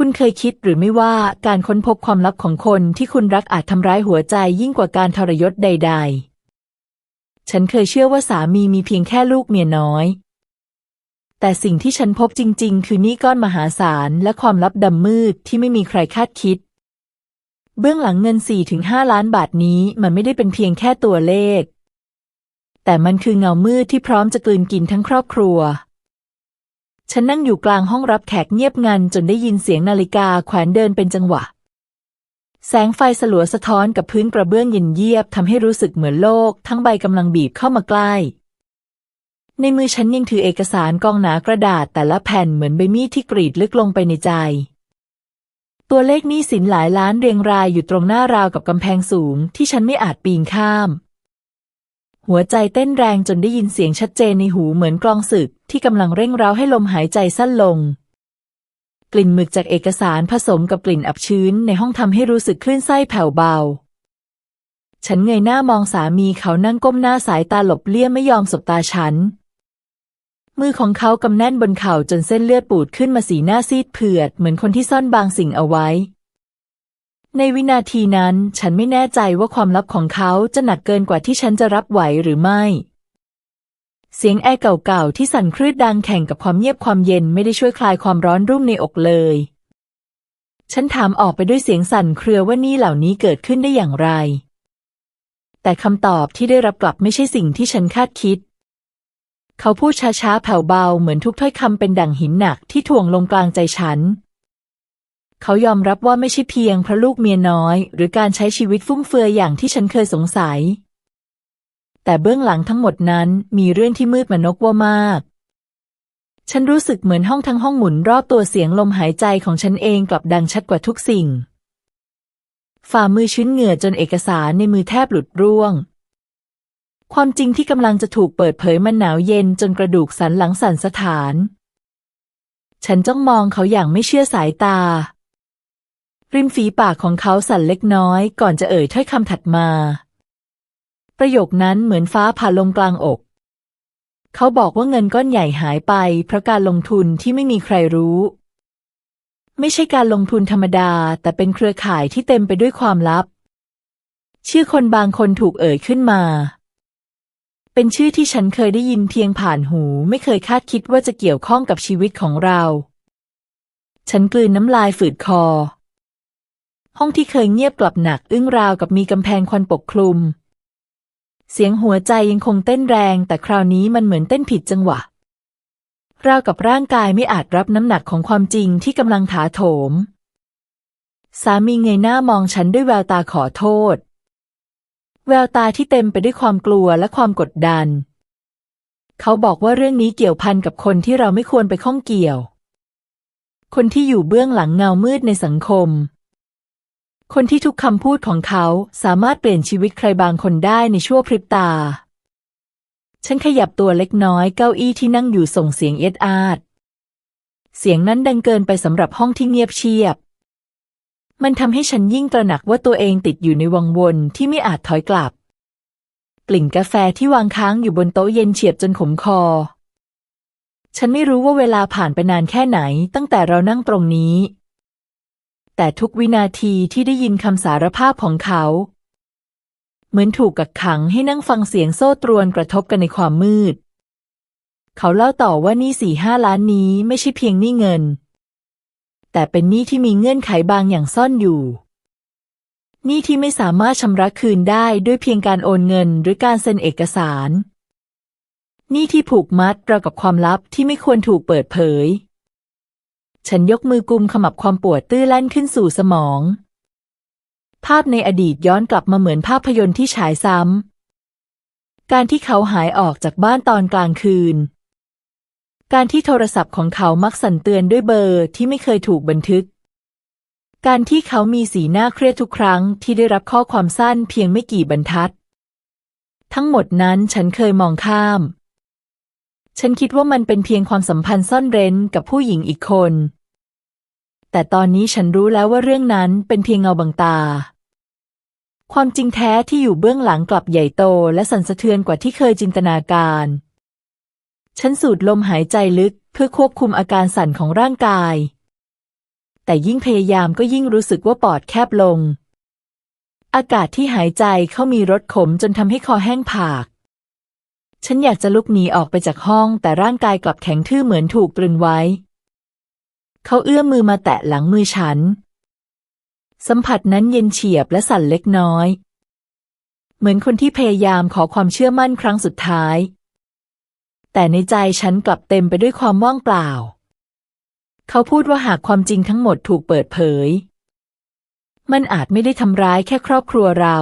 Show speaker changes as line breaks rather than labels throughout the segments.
คุณเคยคิดหรือไม่ว่าการค้นพบความลับของคนที่คุณรักอาจทำร้ายหัวใจยิ่งกว่าการทรยศใด ๆ ฉันเคยเชื่อว่าสามีมีเพียงแค่ลูกเมียน้อย แต่สิ่งที่ฉันพบจริง ๆ คือนี้ก้อนมหาศาลและความลับดำมืดที่ไม่มีใครคาดคิด เบื้องหลังเงิน 4-5 ล้านบาทนี้มันไม่ได้เป็นเพียงแค่ตัวเลข แต่มันคือเงามืดที่พร้อมจะกลืนกินทั้งครอบครัว ฉันนั่งอยู่กลางห้องรับแขกเงียบงันจนได้ยินเสียงนาฬิกาแขวนเดินเป็นจังหวะ แสงไฟสลัวสะท้อนกับพื้นกระเบื้องเย็นเยียบทำให้รู้สึกเหมือนโลก ทั้งใบกำลังบีบเข้ามาใกล้ ในมือฉันยังถือเอกสารกองหนากระดาษแต่ละแผ่นเหมือนใบมีดที่กรีดลึกลงไปในใจ ตัวเลขหนี้สินหลายล้านเรียงรายอยู่ตรงหน้าราวกับกำแพงสูงที่ฉันไม่อาจปีนข้าม หัวใจเต้นแรงจนได้ยินเสียงชัดเจนในหูเหมือนกลองศึก ที่กำลังเร่งเร้าให้ลมหายใจสั้นลง กลิ่นหมึกจากเอกสารผสมกับกลิ่นอับชื้นในห้องทำให้รู้สึกคลื่นไส้แผ่วเบา ฉันเงยหน้ามองสามีเขานั่งก้มหน้าสายตาหลบเลี่ยมไม่ยอมสบตาฉัน มือของเขากำแน่นบนเข่าจนเส้นเลือดปูดขึ้นมาสีหน้าซีดเผือด เหมือนคนที่ซ่อนบางสิ่งเอาไว้ ในวินาทีนั้นฉันไม่แน่ใจว่าความลับของเขาจะหนักเกินกว่าที่ฉันจะรับไหวหรือไม่ เสียงแอร์เก่าๆที่สั่นคลืดดังแข่งกับความเงียบความเย็นไม่ได้ช่วยคลายความร้อนรุ่มในอกเลย ฉันถามออกไปด้วยเสียงสั่นเครือว่านี่เหล่านี้เกิดขึ้นได้อย่างไร แต่คำตอบที่ได้รับกลับไม่ใช่สิ่งที่ฉันคาดคิด เขาพูดช้าๆแผ่วเบาเหมือนทุกถ้อยคำเป็นดั่งหินหนักที่ถ่วงลงกลางใจฉัน เขายอมรับว่าไม่ใช่เพียงเพราะลูกเมียน้อย หรือการใช้ชีวิตฟุ่มเฟือยอย่างที่ฉันเคยสงสัย แต่เบื้องหลังทั้งหมดนั้นมีเรื่องที่มืดมนกว่ามาก ฉันรู้สึกเหมือนห้องทั้งห้องหมุนรอบตัวเสียงลมหายใจของฉันเองกลับดังชัดกว่าทุกสิ่ง ฝ่ามือชื้นเหงื่อจนเอกสารในมือแทบหลุดร่วง ความจริงที่กำลังจะถูกเปิดเผยมันหนาวเย็นจนกระดูกสันหลังสั่นสะท้าน ฉันจ้องมองเขาอย่างไม่เชื่อสายตา ริมฝีปากของเขาสั่นเล็กน้อยก่อนจะเอ่ยถ้อยคำถัดมา ประโยคนั้นเหมือนฟ้าผ่าลงกลางอก เขาบอกว่าเงินก้อนใหญ่หายไป เพราะการลงทุนที่ไม่มีใครรู้ ไม่ใช่การลงทุนธรรมดา แต่เป็นเครือข่ายที่เต็มไปด้วยความลับ ชื่อคนบางคนถูกเอ่ยขึ้นมา เป็นชื่อที่ฉันเคยได้ยินเพียงผ่านหูไม่เคยคาดคิดว่าจะเกี่ยวข้องกับชีวิตของเรา ฉันกลืนน้ำลายฝืดคอ ห้องที่เคยเงียบกลับหนักอึ้งราวกับมีกำแพงควันปกคลุม เสียงหัวใจยังคงเต้นแรง แต่คราวนี้มันเหมือนเต้นผิดจังหวะ ราวกับร่างกายไม่อาจรับน้ำหนักของความจริงที่กำลังถาโถม สามีเงยหน้ามองฉันด้วยแววตาขอโทษ แววตาที่เต็มไปด้วยความกลัวและความกดดัน เขาบอกว่าเรื่องนี้เกี่ยวพันกับคนที่เราไม่ควรไปข้องเกี่ยว คนที่อยู่เบื้องหลังเงามืดในสังคม คนที่ทุกคำพูดของเขาสามารถเปลี่ยนชีวิตใครบางคนได้ในชั่วพริบตา ฉันขยับตัวเล็กน้อยเก้าอี้ที่นั่งอยู่ส่งเสียงเอ็ดอาด เสียงนั้นดังเกินไปสำหรับห้องที่เงียบเชียบ มันทำให้ฉันยิ่งตระหนักว่าตัวเองติดอยู่ในวังวนที่ไม่อาจถอยกลับ กลิ่นกาแฟที่วางค้างอยู่บนโต๊ะเย็นเฉียบจนขมคอ ฉันไม่รู้ว่าเวลาผ่านไปนานแค่ไหนตั้งแต่เรานั่งตรงนี้ แต่ทุกวินาทีที่ได้ยินคำสารภาพของเขา เหมือนถูกกักขังให้นั่งฟังเสียงโซ่ตรวนกระทบกันในความมืด เขาเล่าต่อว่านี่สี่ห้าล้านนี้ไม่ใช่เพียงหนี้เงิน แต่เป็นหนี้ที่มีเงื่อนไขบางอย่างซ่อนอยู่หนี้ที่ไม่สามารถชำระคืนได้ด้วยเพียงการโอนเงินหรือการเซ็นเอกสารหนี้ที่ผูกมัดรากับความลับที่ไม่ควรถูกเปิดเผย ฉันยกมือกุมขมับความปวดตื้อแล่นขึ้นสู่สมอง ภาพในอดีตย้อนกลับมาเหมือนภาพยนตร์ที่ฉายซ้ำ การที่เขาหายออกจากบ้านตอนกลางคืน การที่โทรศัพท์ของเขามักสั่นเตือนด้วยเบอร์ที่ไม่เคยถูกบันทึก การที่เขามีสีหน้าเครียดทุกครั้งที่ได้รับข้อความสั้นเพียงไม่กี่บรรทัด ทั้งหมดนั้นฉันเคยมองข้ามฉันคิดว่ามันเป็นเพียงความสัมพันธ์ซ่อนเร้นกับผู้หญิงอีกคน แต่ตอนนี้ฉันรู้แล้วว่าเรื่องนั้นเป็นเพียงเงาบังตา ความจริงแท้ที่อยู่เบื้องหลังกลับใหญ่โตและสั่นสะเทือนกว่าที่เคยจินตนาการ ฉันสูดลมหายใจลึกเพื่อควบคุมอาการสั่นของร่างกาย แต่ยิ่งพยายามก็ยิ่งรู้สึกว่าปอดแคบลง อากาศที่หายใจเข้ามีรสขมจนทำให้คอแห้งผากฉันอยากจะลุกหนีออกไปจากห้องแต่ร่างกายกลับแข็งทื่อเหมือนถูกตรึงไว้ เขาเอื้อมมือมาแตะหลังมือฉัน สัมผัสนั้นเย็นเฉียบและสั่นเล็กน้อย เหมือนคนที่พยายามขอความเชื่อมั่นครั้งสุดท้าย แต่ในใจฉันกลับเต็มไปด้วยความว่างเปล่า เขาพูดว่าหากความจริงทั้งหมดถูกเปิดเผย มันอาจไม่ได้ทำร้ายแค่ครอบครัวเรา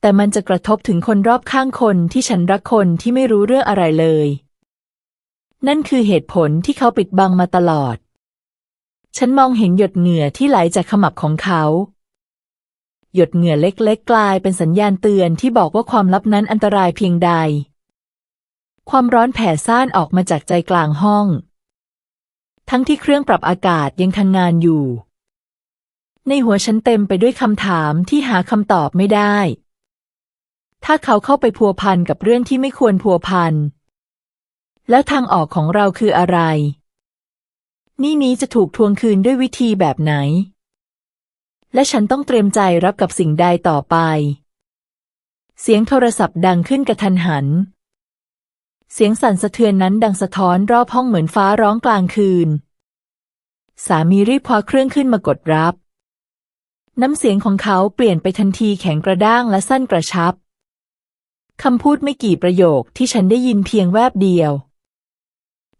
แต่มันจะกระทบถึงคนรอบข้างคนที่ฉันรักคนที่ไม่รู้เรื่องอะไรเลย นั่นคือเหตุผลที่เขาปิดบังมาตลอด ฉันมองเห็นหยดเหงื่อที่ไหลจากขมับของเขา หยดเหงื่อเล็กๆ กลายเป็นสัญญาณเตือนที่บอกว่าความลับนั้นอันตรายเพียงใด ความร้อนแผ่ซ่านออกมาจากใจกลางห้อง ทั้งที่เครื่องปรับอากาศยังทำงานอยู่ ในหัวฉันเต็มไปด้วยคำถามที่หาคำตอบไม่ได้ถ้าเขาเข้าไปพัวพันกับเรื่องที่ไม่ควรพัวพัน แล้วทางออกของเราคืออะไร นี่นี้จะถูกทวงคืนด้วยวิธีแบบไหน และฉันต้องเตรียมใจรับกับสิ่งใดต่อไป เสียงโทรศัพท์ดังขึ้นกระทันหัน เสียงสั่นสะเทือนนั้นดังสะท้อนรอบห้องเหมือนฟ้าร้องกลางคืน สามีรีบคว้าเครื่องขึ้นมากดรับ น้ำเสียงของเขาเปลี่ยนไปทันทีแข็งกระด้างและสั้นกระชับคำพูดไม่กี่ประโยคที่ฉันได้ยินเพียงแวบเดียว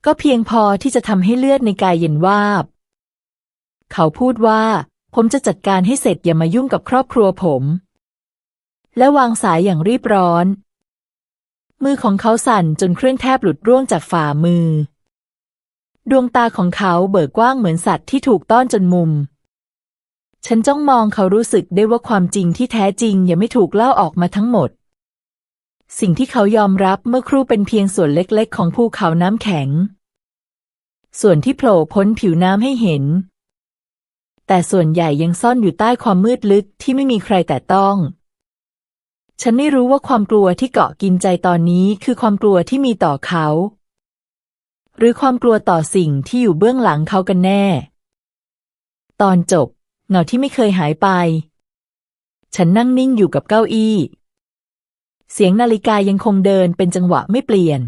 ก็เพียงพอที่จะทำให้เลือดในกายเย็นวาบ เขาพูดว่า ผมจะจัดการให้เสร็จอย่ามายุ่งกับครอบครัวผม และวางสายอย่างรีบร้อน มือของเขาสั่นจนเครื่องแทบหลุดร่วงจากฝ่ามือ ดวงตาของเขาเบิกกว้างเหมือนสัตว์ที่ถูกต้อนจนมุม ฉันจ้องมองเขารู้สึกได้ว่าความจริงที่แท้จริงยังไม่ถูกเล่าออกมาทั้งหมด สิ่งที่เขายอมรับเมื่อครู่เป็นเพียงส่วนเล็กๆ ของภูเขาน้ำแข็ง ส่วนที่โผล่พ้นผิวน้ำให้เห็น แต่ส่วนใหญ่ยังซ่อนอยู่ใต้ความมืดลึกที่ไม่มีใครแต่ต้อง ฉันไม่รู้ว่าความกลัวที่เกาะกินใจตอนนี้คือความกลัวที่มีต่อเขา หรือความกลัวต่อสิ่งที่อยู่เบื้องหลังเขากันแน่ ตอนจบเงาที่ไม่เคยหายไป ฉันนั่งนิ่งอยู่กับเก้าอี้ เสียงนาฬิกายังคงเดินเป็นจังหวะไม่เปลี่ยน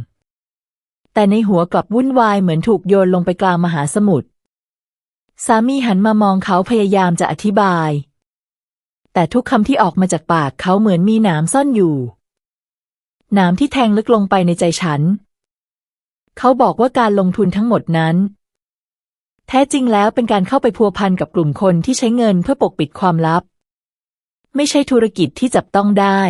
แต่ในหัวกลับวุ่นวายเหมือนถูกโยนลงไปกลางมหาสมุทร สามีหันมามองเขาพยายามจะอธิบาย แต่ทุกคำที่ออกมาจากปากเขาเหมือนมีหนามซ่อนอยู่ หนามที่แทงลึกลงไปในใจฉัน เขาบอกว่าการลงทุนทั้งหมดนั้น แท้จริงแล้วเป็นการเข้าไปพัวพันกับกลุ่มคนที่ใช้เงินเพื่อปกปิดความลับ ไม่ใช่ธุรกิจที่จับต้องได้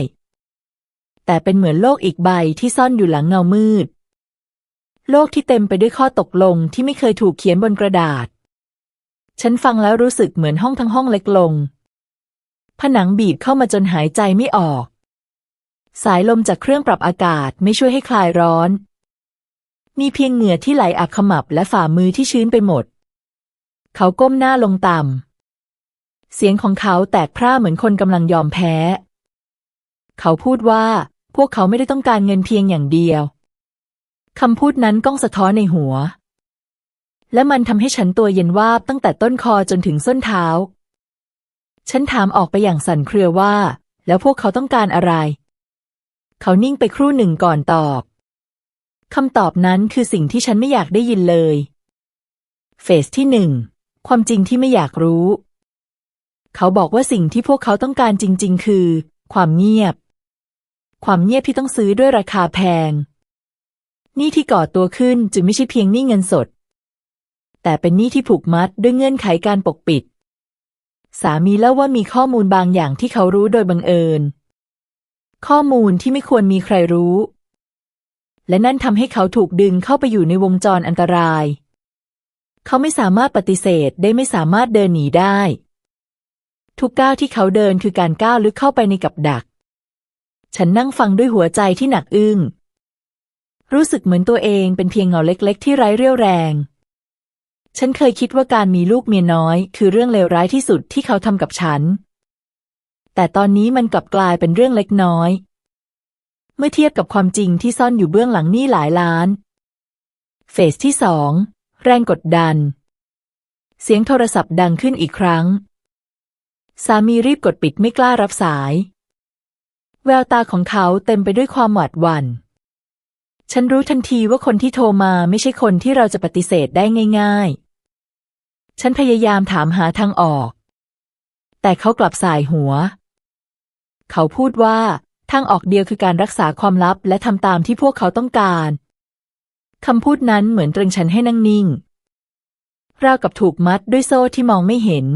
แต่เป็นเหมือนโลกอีกใบที่ซ่อนอยู่หลังเงามืด โลกที่เต็มไปด้วยข้อตกลงที่ไม่เคยถูกเขียนบนกระดาษ ฉันฟังแล้วรู้สึกเหมือนห้องทั้งห้องเล็กลง ผนังบีบเข้ามาจนหายใจไม่ออก สายลมจากเครื่องปรับอากาศไม่ช่วยให้คลายร้อน มีเพียงเหงื่อที่ไหลอักขมับและฝ่ามือที่ชื้นไปหมด เขาก้มหน้าลงต่ำเสียงของเขาแตกพร่าเหมือนคนกำลังยอมแพ้ เขาพูดว่า พวกเขาไม่ได้ต้องการเงินเพียงอย่างเดียวคำพูดนั้นก้องสะท้อนในหัว และมันทำให้ฉันตัวเย็นวาบตั้งแต่ต้นคอจนถึงส้นเท้า ฉันถามออกไปอย่างสั่นเครือว่า แล้วพวกเขาต้องการอะไร เขานิ่งไปครู่หนึ่งก่อนตอบคำตอบนั้นคือสิ่งที่ฉันไม่อยากได้ยินเลยเฟสที่หนึ่งความจริงที่ไม่อยากรู้ เขาบอกว่าสิ่งที่พวกเขาต้องการจริง ๆ คือ ความเงียบ ความเงียบที่ต้องซื้อด้วยราคาแพงนี่ที่ก่อตัวขึ้นจึงไม่ใช่เพียงหนี้เงินสด แต่เป็นหนี้ที่ผูกมัดด้วยเงื่อนไขการปกปิด สามีเล่าว่ามีข้อมูลบางอย่างที่เขารู้โดยบังเอิญ ข้อมูลที่ไม่ควรมีใครรู้ และนั่นทำให้เขาถูกดึงเข้าไปอยู่ในวงจรอันตราย เขาไม่สามารถปฏิเสธได้ไม่สามารถเดินหนีได้ ทุกก้าวที่เขาเดินคือการก้าวลึกเข้าไปในกับดัก ฉันนั่งฟังด้วยหัวใจที่หนักอึ้ง รู้สึกเหมือนตัวเองเป็นเพียงเงาเล็ก ๆ ที่ไร้เรี่ยวแรง ฉันเคยคิดว่าการมีลูกเมียน้อย คือเรื่องเลวร้ายที่สุดที่เขาทำกับฉัน แต่ตอนนี้มันกลับกลายเป็นเรื่องเล็กน้อย เมื่อเทียบกับความจริงที่ซ่อนอยู่เบื้องหลังนี้หลายล้าน เฟสที่สองแรงกดดัน เสียงโทรศัพท์ดังขึ้นอีกครั้ง สามีรีบกดปิดไม่กล้ารับสาย แววตาของเขาเต็มไปด้วยความหวาดหวัน่น ฉันรู้ทันทีว่าคนที่โทรมาไม่ใช่คนที่เราจะปฏิเสธได้ง่าย ๆ ฉันพยายามถามหาทางออก แต่เขากลับสายหัว เขาพูดว่าทางออกเดียวคือการรักษาความลับและทำตามที่พวกเขาต้องการ คำพูดนั้นเหมือนตรึงฉันให้นั่งนิ่ง ราวกับถูกมัดด้วยโซ่ที่มองไม่เห็น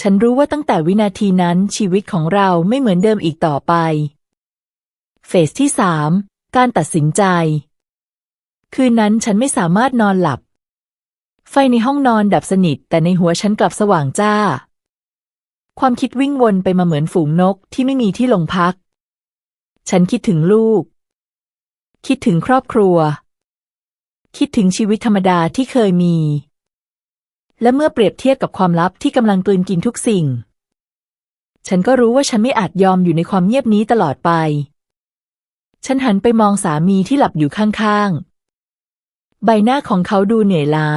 ฉันรู้ว่าตั้งแต่วินาทีนั้นชีวิตของเราไม่เหมือนเดิมอีกต่อไป เฟสที่สามการตัดสินใจ คืนนั้นฉันไม่สามารถนอนหลับ ไฟในห้องนอนดับสนิท แต่ในหัวฉันกลับสว่างจ้า ความคิดวิ่งวนไปมาเหมือนฝูงนกที่ไม่มีที่ลงพัก ฉันคิดถึงลูก คิดถึงครอบครัว คิดถึงชีวิตธรรมดาที่เคยมี และเมื่อเปรียบเทียบกับความลับที่กำลังกลืนกินทุกสิ่ง ฉันก็รู้ว่าฉันไม่อาจยอมอยู่ในความเงียบนี้ตลอดไป ฉันหันไปมองสามีที่หลับอยู่ข้างๆ ใบหน้าของเขาดูเหนื่อยล้า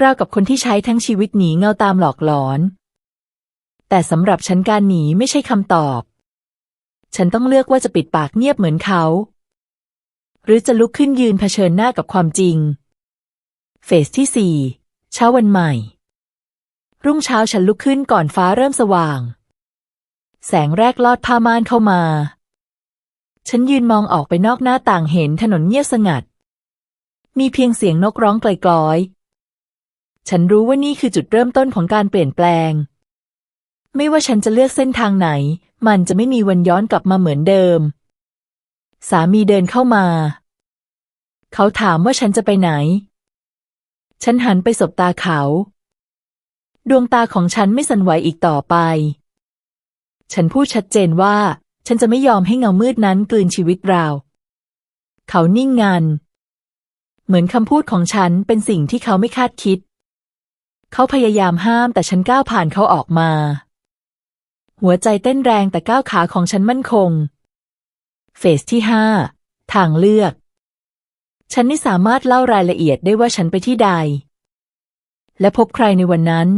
ราวกับคนที่ใช้ทั้งชีวิตหนีเงาตามหลอกหลอน แต่สำหรับฉันการหนีไม่ใช่คำตอบ ฉันต้องเลือกว่าจะปิดปากเงียบเหมือนเขา หรือจะลุกขึ้นยืนเผชิญหน้ากับความจริง เฟสที่สี่ เช้าวันใหม่ รุ่งเช้าฉันลุกขึ้นก่อนฟ้าเริ่มสว่าง แสงแรกลอดผ้าม่านเข้ามา ฉันยืนมองออกไปนอกหน้าต่างเห็นถนนเงียบสงัด มีเพียงเสียงนกร้องไกลๆฉันรู้ว่านี่คือจุดเริ่มต้นของการเปลี่ยนแปลง ไม่ว่าฉันจะเลือกเส้นทางไหน มันจะไม่มีวันย้อนกลับมาเหมือนเดิม สามีเดินเข้ามา เขาถามว่าฉันจะไปไหน ฉันหันไปสบตาเขา ดวงตาของฉันไม่สั่นไหวอีกต่อไป ฉันพูดชัดเจนว่า ฉันจะไม่ยอมให้เงามืดนั้นกลืนชีวิตเรา เขานิ่งงัน เหมือนคำพูดของฉันเป็นสิ่งที่เขาไม่คาดคิด เขาพยายามห้ามแต่ฉันก้าวผ่านเขาออกมา หัวใจเต้นแรงแต่ก้าวขาของฉันมั่นคง เฟสที่ห้าทางเลือก ฉันไม่สามารถเล่ารายละเอียดได้ว่าฉันไปที่ใด และพบใครในวันนั้น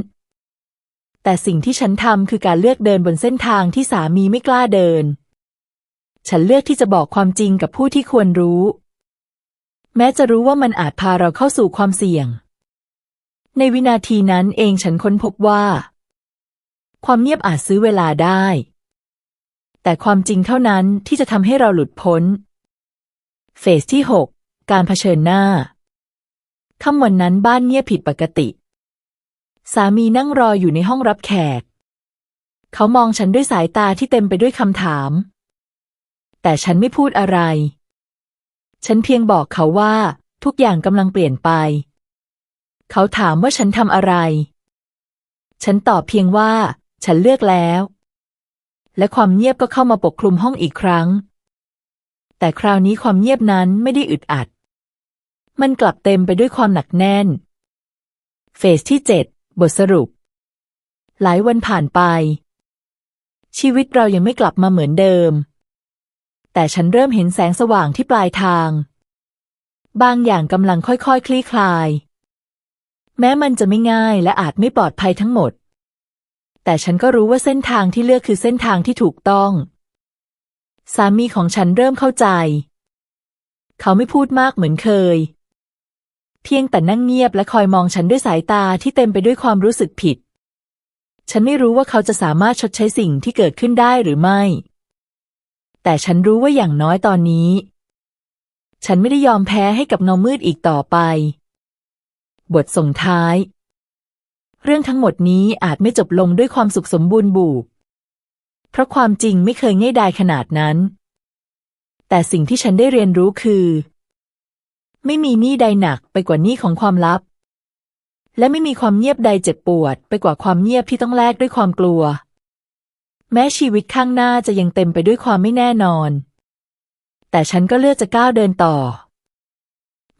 แต่สิ่งที่ฉันทำคือการเลือกเดินบนเส้นทางที่สามีไม่กล้าเดิน ฉันเลือกที่จะบอกความจริงกับผู้ที่ควรรู้ แม้จะรู้ว่ามันอาจพาเราเข้าสู่ความเสี่ยง ในวินาทีนั้นเองฉันค้นพบว่า ความเงียบอาจซื้อเวลาได้ แต่ความจริงเท่านั้นที่จะทำให้เราหลุดพ้น เฟสที่หก การเผชิญหน้าค่ำวันนั้นบ้านเงียบผิดปกติ สามีนั่งรออยู่ในห้องรับแขก เขามองฉันด้วยสายตาที่เต็มไปด้วยคำถาม แต่ฉันไม่พูดอะไร ฉันเพียงบอกเขาว่า ทุกอย่างกำลังเปลี่ยนไป เขาถามว่าฉันทำอะไร ฉันตอบเพียงว่า ฉันเลือกแล้ว และความเงียบก็เข้ามาปกคลุมห้องอีกครั้ง แต่คราวนี้ความเงียบนั้นไม่ได้อึดอัด มันกลับเต็มไปด้วยความหนักแน่น เฟสที่เจ็ดบทสรุป หลายวันผ่านไป ชีวิตเรายังไม่กลับมาเหมือนเดิม แต่ฉันเริ่มเห็นแสงสว่างที่ปลายทาง บางอย่างกำลังค่อยๆคคลี่คลาย แม้มันจะไม่ง่ายและอาจไม่ปลอดภัยทั้งหมด แต่ฉันก็รู้ว่าเส้นทางที่เลือกคือเส้นทางที่ถูกต้อง สามีของฉันเริ่มเข้าใจ เขาไม่พูดมากเหมือนเคย เพียงแต่นั่งเงียบและคอยมองฉันด้วยสายตาที่เต็มไปด้วยความรู้สึกผิด ฉันไม่รู้ว่าเขาจะสามารถชดใช้สิ่งที่เกิดขึ้นได้หรือไม่ แต่ฉันรู้ว่าอย่างน้อยตอนนี้ ฉันไม่ได้ยอมแพ้ให้กับเงามืดอีกต่อไป บทส่งท้าย เรื่องทั้งหมดนี้อาจไม่จบลงด้วยความสุขสมบูรณ์บูบเพราะความจริงไม่เคยง่ายดายขนาดนั้น แต่สิ่งที่ฉันได้เรียนรู้คือ ไม่มีหนี้ใดหนักไปกว่าหนี้ของความลับ และไม่มีความเงียบใดเจ็บปวดไปกว่าความเงียบที่ต้องแลกด้วยความกลัว แม้ชีวิตข้างหน้าจะยังเต็มไปด้วยความไม่แน่นอน แต่ฉันก็เลือกจะก้าวเดินต่อ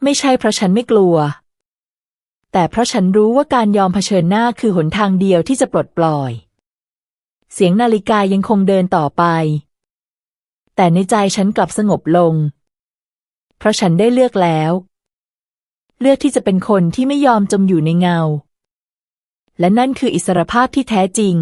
ไม่ใช่เพราะฉันไม่กลัว แต่เพราะฉันรู้ว่าการยอมเผชิญหน้าคือหนทางเดียวที่จะปลดปล่อย เสียงนาฬิกายังคงเดินต่อไป แต่ในใจฉันกลับสงบลง เพราะฉันได้เลือกแล้ว เลือกที่จะเป็นคนที่ไม่ยอมจมอยู่ในเงา และนั่นคืออิสรภาพที่แท้จริง